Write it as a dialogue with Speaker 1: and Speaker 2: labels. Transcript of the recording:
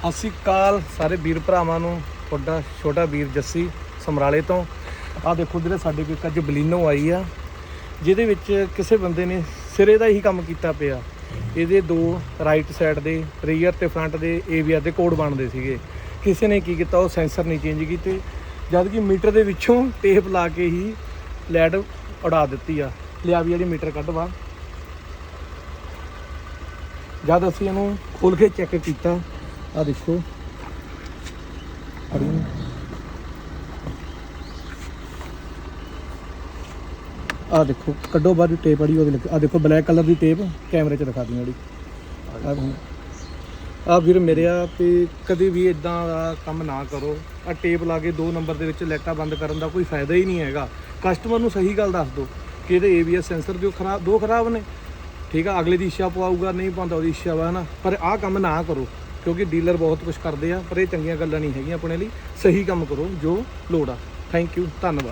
Speaker 1: ਸਤਿ ਸ਼੍ਰੀ ਅਕਾਲ ਸਾਰੇ ਵੀਰ ਭਰਾਵਾਂ ਨੂੰ, ਤੁਹਾਡਾ ਛੋਟਾ ਵੀਰ ਜੱਸੀ ਸਮਰਾਲੇ ਤੋਂ। ਆਹ ਦੇਖੋ ਜਿਹੜੇ ਸਾਡੇ ਕੋਲ ਅੱਜ ਬਲੀਨੋ ਆਈ ਆ, ਜਿਹਦੇ ਵਿੱਚ ਕਿਸੇ ਬੰਦੇ ਨੇ ਸਿਰੇ ਦਾ ਹੀ ਕੰਮ ਕੀਤਾ ਪਿਆ। ਇਹਦੇ ਦੋ ਰਾਈਟ ਸਾਈਡ ਦੇ ਰੀਅਰ ਤੇ ਫਰੰਟ ਦੇ ਏਵੀਆਰ ਦੇ ਕੋਡ ਬਣਦੇ ਸੀਗੇ। ਕਿਸੇ ਨੇ ਕੀ ਕੀਤਾ, ਉਹ ਸੈਂਸਰ ਨਹੀਂ ਚੇਂਜ ਕੀਤੇ। ਜਦ ਕਿ ਮੀਟਰ ਦੇ ਵਿੱਚੋਂ ਟੇਪ ਲਾ ਕੇ ਹੀ ਲਾਈਟ ਉਡਾ ਦਿੱਤੀ ਆ। ਲਿਆ ਵੀ ਜਿਹੜੀ ਮੀਟਰ ਕੱਢਵਾ। ਜਦ ਅਸੀਂ ਇਹਨੂੰ ਖੋਲ ਕੇ ਚੈੱਕ ਕੀਤਾ ਆ ਦੇਖੋ। ਅੜੀ ਆ ਦੇਖੋ, ਕੱਢੋ ਬਾਅਦ ਟੇਪ ਵਾਲੀ ਉਹਦੇ ਲੱਗ। ਆ ਦੇਖੋ ਬਲੈਕ ਕਲਰ ਦੀ ਟੇਪ ਕੈਮਰੇ 'ਚ ਦਿਖਾ ਦਿੰਦੀ ਅੜੀ ਆ ਵੀਰ ਮੇਰੇ ਆ ਤੇ ਕਦੇ ਵੀ ਇਦਾਂ ਦਾ ਕੰਮ ਨਾ ਕਰੋ। ਆ ਟੇਪ ਲਾ ਕੇ ਦੋ ਨੰਬਰ ਦੇ ਵਿੱਚ ਲਾਈਟਾਂ ਬੰਦ ਕਰਨ ਦਾ ਕੋਈ ਫਾਇਦਾ ਹੀ ਨਹੀਂ ਹੈਗਾ। ਕਸਟਮਰ ਨੂੰ ਸਹੀ ਗੱਲ ਦੱਸ ਦਿਓ ਕਿ ਇਹਦੇ ABS ਸੈਂਸਰ ਜੋ ਖਰਾਬ ਦੋ ਖਰਾਬ ਨੇ। ਠੀਕ ਆ, ਅਗਲੇ ਦੀ ਇੱਛਾ ਪਵਾਊਗਾ, ਨਹੀਂ ਪਾਉਂਦਾ ਉਹਦੀ ਇੱਛਾ ਵਾ ਨਾ ਪਰ ਆਹ ਕੰਮ ਨਾ ਕਰੋ। ਕਿਉਂਕਿ ਡੀਲਰ ਬਹੁਤ ਕੁਝ ਕਰਦੇ ਆ, ਪਰ ਇਹ ਚੰਗੀਆਂ ਗੱਲਾਂ ਨਹੀਂ ਹੈਗੀਆਂ ਆਪਣੇ ਲਈ। ਸਹੀ ਕੰਮ ਕਰੋ, ਜੋ ਲੋੜ ਆ। ਥੈਂਕ ਯੂ ਧੰਨਵਾਦ।